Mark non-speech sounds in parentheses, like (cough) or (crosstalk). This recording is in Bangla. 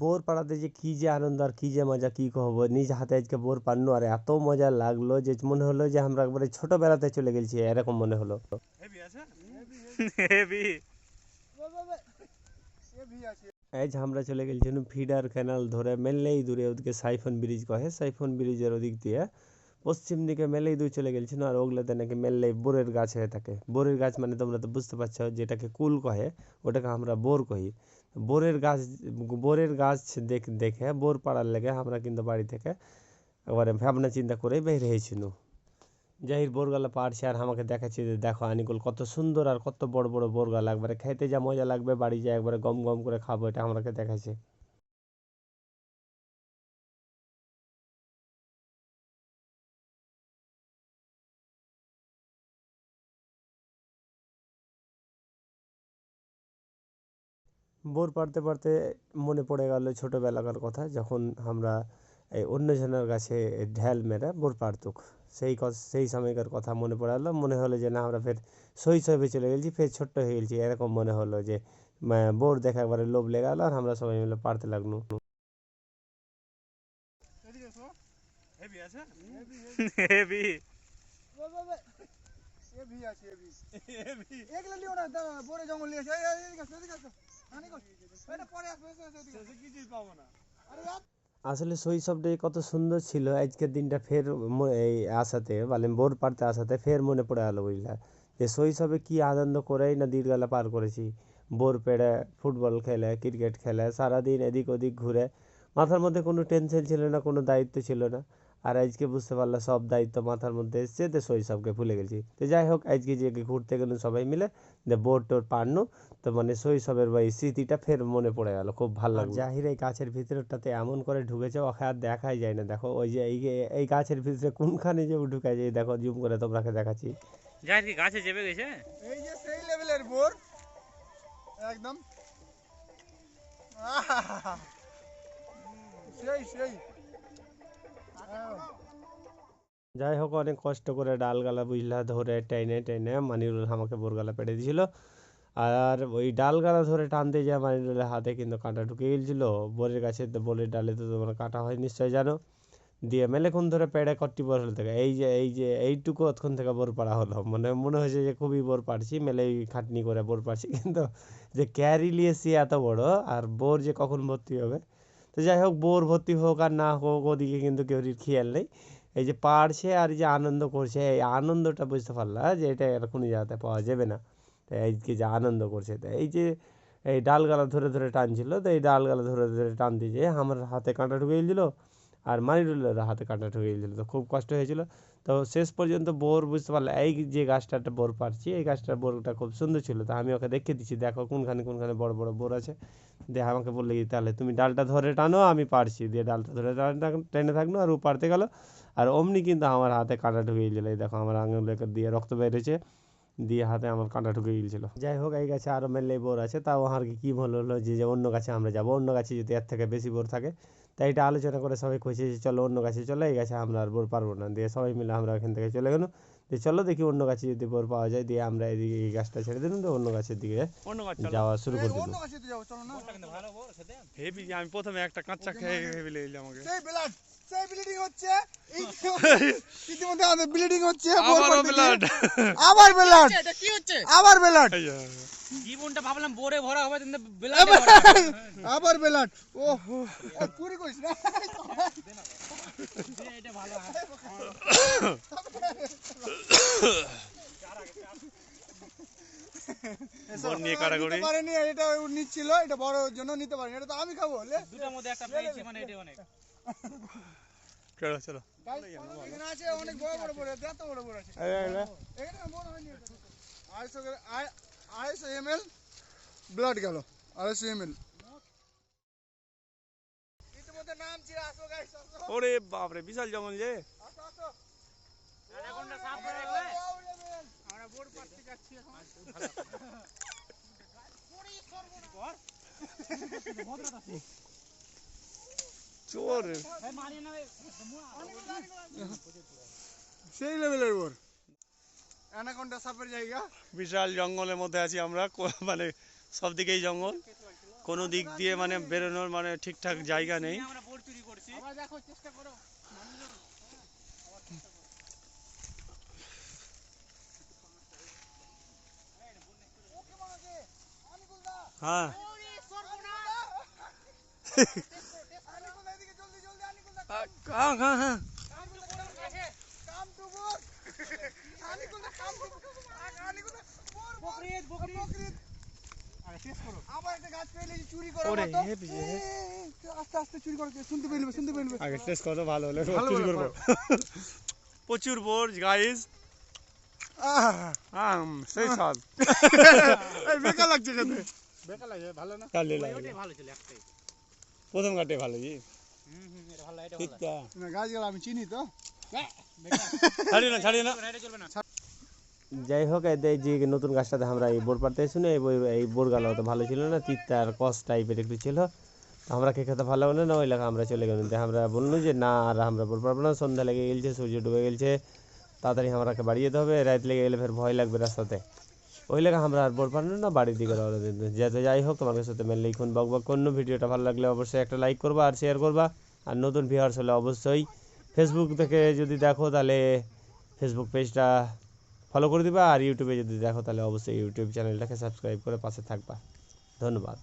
বোর পাড়াতে যে কি যে আনন্দ আর কি যে মজা কি কব? নিজ হাতে আজকে বোর পাননো আর এত মজা লাগল যে মনে হলো যে আমরা একবারে ছোটবেলাতে চলে গেছি এরকম মনে হলো। হেভি আছে? হেভি এই যে আমরা চলে গেছিলাম ফিডার ক্যানাল ধরে মেনলেই দূরে ওদিকে সাইফন ব্রিজ কহে সাইফন ব্রিজের ওদিক দিয়ে। পশ্চিম দিকে মেলেই দূর চলে গেছিল আর ওগুলোতে নাকি মেললেই বোরের গাছ হয়ে থাকে। বোরের গাছ মানে তোমরা তো বুঝতে পারছ, যেটাকে কুল কহে, ওটাকে আমরা বোর কহি। বোরের গাছ বোরের গাছ দেখ, দেখে, বোর পাড়ার লেগে আমরা কিন্তু বাড়ি থেকে একবারে ভাবনা চিন্তা করে বের হয়েছিল যাহির বোরগালা পাড়ছে আর আমাকে দেখাচ্ছে যে, দেখো আনিকুল, কত সুন্দর আর কত বড় বড় বোরগালা। একবারে খেতে যা মজা লাগবে, বাড়ি যায় একবারে গম গম করে খাব, এটা আমাকে দেখাচ্ছে। বোর পাড়তে পাড়তে মনে পড়ে গেল ছোটোবেলাকার কথা যখন আমরা এই অন্যজনের কাছে ঢ্যাল মেরে বোর পাড়তুক। সেই সেই সময়কার কথা মনে পড়ে গেলো মনে হলো যে না আমরা ফের শৈশবে চলে গেছি ফের ছোট্ট হয়ে গেছি। এরকম মনে হলো যে বোর দেখা একবারে লোভ লেগে গেলো আর আমরা সবাই মিলে পাড়তে লাগল হেভি আছে? হেভি হেভি এগুলো লিও না দাঁড়া পরে জঙ্গল নিয়ে আসো এই, এই, এদিকে আসো, এদিকে আসো। হানি কর। এটা পরে আসবে, এসো, এসো, এদিকে আসো। শেষে কিছুই পাবো না। আরে আসলে শৈশবটাই কত সুন্দর ছিল আজকের দিনটা ফের এই আসাতে মানে বোর পাড়তে আসাতে ফের মনে পড়ে গেলো বুঝলা। যে শৈশবে কি আনন্দ করেই না দিনবেলা পার করেছি। বোর পেড়ে ফুটবল খেলে ক্রিকেট খেলে সারাদিন এদিক ওদিক ঘুরে মাথার মধ্যে কোনো টেনশন ছিল না কোনো দায়িত্ব ছিল না। আর আজকে বুঝতে পারলে সব দায়িত্ব মাথার মধ্যে এসছে তো শৈশবকে ভুলে গেছি। তো যাই হোক আজকে যে ঘুরতে গেলাম সবাই মিলে যে বোর টোর পারনু তো মানে শৈশবের বা এই স্মৃতিটা ফের মনে পড়ে গেল খুব ভালো লাগল। জাহির এই গাছের ভিতরটাতে এমন করে ঢুকেছে ওকে আর দেখাই যায় না। দেখো ওই যে এই যে- এই গাছের ভিতরে কোনখানে যে ঢুকে যায় দেখো জুম করে তোমরাকে দেখাচ্ছি। যাই কি গাছে চেপে গেছে? এই যে সেই লেভেলের বোর একদম। আহা! সেই সেই। যাই হোক অনেক কষ্ট করে ডালগালা বুঝলা ধরে টেনে টেনে মানিরুল আমাকে বোরগালা পেড়ে দিয়েছিল আর ওই ডালগালা ধরে টানতে যা মানিরুলের হাতে কিন্তু কাঁটা ঢুকে গেছিল বোরের তো বোরের ডালে তো তোমার কাঁটা হয় নিশ্চয় জানো। দিয়ে মেলেক্ষণ ধরে পেড়ে কট্টি বর হলো থেকে। এই যে এই যে, এইটুকু অতক্ষণ থেকে বোর পাড়া হলো। মানে মনে হয়েছে যে খুবই বোর পাড়ছি মেলেই খাটনি করে বোর পাড়ছি। কিন্তু যে ক্যারি নিয়েছি এত বড়, আর বোর যে কখন ভর্তি হবে? তো যাই হোক বোর ভর্তি হোক আর না হোক, ওদিকে কিন্তু কেউ খেয়াল নেই। এই যে পারছে আর এই যে আনন্দ করছে, এই আনন্দটা বুঝতে পারলা যে এটা আর কোনো জায়গাতে পাওয়া যাবে না। এইকে যে আনন্দ করছে, তো এই যে এই ডালগালা ধরে ধরে টানছিল, তো এই ডালগালা ধরে ধরে টানতে যেয়ে আমার হাতে কাঁটা ঢুকে গেছিল আর মানিরুলের হাতে কাঁটা ঢুকে গেছিল তো খুব কষ্ট হয়েছিল। তো শেষ পর্যন্ত বোর বুঝতে পারলে, এই যে গাছটাতে বোর পারছি এই গাছটার বোরটা খুব সুন্দর ছিল। তো আমি ওকে দেখিয়ে দিচ্ছি, দেখো কোনখানে কোনখানে বড় বড় বোর আছে। দিয়ে আমাকে বললে কি তাহলে তুমি ডালটা ধরে টানো, আমি পারছি দিয়ে ডালটা ধরে টান- থাকল, আর ও পারতে গেল। আর অমনি কিন্তু আমার হাতে কাঁটা ঢুকে গেছিল এই দেখো, আমার আঙুলে দিয়ে রক্ত বেরিয়েছে দিয়ে হাতে আমার কাঁটা ঢুকে গিয়েছিল। যাই হোক এই গাছে আরও মেলে বোর আছে তাও আর কি কী হলো হলো যে যে অন্য গাছে আমরা যাব অন্য গাছে যদি এর থেকে বেশি বোর থাকে। তাই এটা আলোচনা করে সবাই কইছে যে চলো অন্য গাছে চলো এই গাছে আমরা আর বোর পারব না। দিয়ে সবাই মিলে আমরা এখান থেকে চলে গেলো। দিয়ে চলো দেখি অন্য গাছে যদি বোর পাওয়া যায় দিয়ে আমরা এদিকে এই গাছটা ছেড়ে দিলাম তো অন্য গাছের দিকে যাওয়া শুরু করে অন্য দিলাম আমি প্রথমে একটা কাঁচা খেয়ে হেভি লেগে আমাকে। সেই ব্লিডিং হচ্ছে। (laughs) ইতিমধ্যে আমাদের ব্লিডিং হচ্ছে ব্লাড আবার ব্লাড এটা? কি হচ্ছে? আবার ব্লাড জীবনটা ভাবলাম বোরে ভরা হবে কিন্তু আবার ব্লাড ও পুরি কইছ না এটা ভালো বন নিয়ে কাড়াকাড়ি। পারেনি এটা ও নিচ্ছিল এটা বড় জন্য নিতে পারেনি এটা তো আমি খাব লে দুটার মধ্যে একটা পেয়েছি মানে এটা অনেক। চলো চলো এখানে আছে অনেক বড় বড় বড় এত বড় বড় আছে এখানে বড় হয়নি এটা। আড়াইশো গ্রা- আড়াই- আড়াইশো এমএল ব্লাড গেল আড়াইশো এমএল ইতিমধ্যে নাম ছিল আসো গাইস আসো ওরে বাপরে বিশাল জঙ্গল যে আসো আসো এখনটা সাফ করে রাখলে আমরা চোর। সেই লেভেলের বোর। অ্যানাকোন্ডা সাপের জায়গা। বিশাল জঙ্গলের মধ্যে আছি আমরা মানে সব দিকেই জঙ্গল। কোনো দিক দিয়ে মানে বেরোনোর মানে ঠিকঠাক জায়গা নেই। আমরা বোর চুরি করছি আবার দেখো চেষ্টা করো হ্যাঁ। (laughs) আনিকুলদা হ্যাঁ হ্যাঁ হ্যাঁ come to bore আনিকুলদা come to আনিকুলদা bore Bakrid Bakrid Bakrid আরে শেষ করো আবার একটা গাছ পেয়ে নিয়েছি চুরি করার ওরে, মতো হেবি, এই, এই, এই, আস্তে আস্তে চুরি করে শুনতে পেলবে শুনতে পেলবে আগে টেস্ট কত ভালো হলে ভালো চুরি ভালো, করবো প্রচুর বোর গাইজ আহ সেই স্বাদ এই বেকার লাগছে খেতে বেকার লাগে ভালো না কালে লাগে ওইটাই ভালো ছিল একটাই প্রথম কাটে ভালো জি তা। তো। যাই হোক এই যে নতুন গাছটাতে আমরা এই বোর পাড়তে শুনে এই বই- এই বোর গালা অত ভালো ছিল না তিতার কস টাইপের একটু ছিল। তো আমরা কে খেতে ভালো হলো না ওই লেখা আমরা চলে গেলাম। আমরা বলল যে না আর আমরা বোর পারব না সন্ধ্যা লেগে গেছে সূর্য ডুবে গেছে তাড়াতাড়ি আমরাকে বাড়ি যেতে হবে রাত লেগে গেলে ফের ভয় লাগবে রাস্তাতে। ওই লেগে আমরা আর বোর না বাড়ির দিকে রওনা দিতে যেতে যাই হোক তোমার সাথে মেলে লিখুন, বক বক অন্য ভিডিওটা ভালো লাগলে অবশ্যই একটা লাইক করবা আর শেয়ার করবা। আর নতুন ভিউয়ার্স হলে অবশ্যই ফেসবুক থেকে যদি দেখো, তাহলে ফেসবুক পেজটা ফলো করে দিবা। আর ইউটিউবে যদি দেখো, তাহলে অবশ্যই ইউটিউব চ্যানেলটাকে সাবস্ক্রাইব করে পাশে থাকবা। ধন্যবাদ।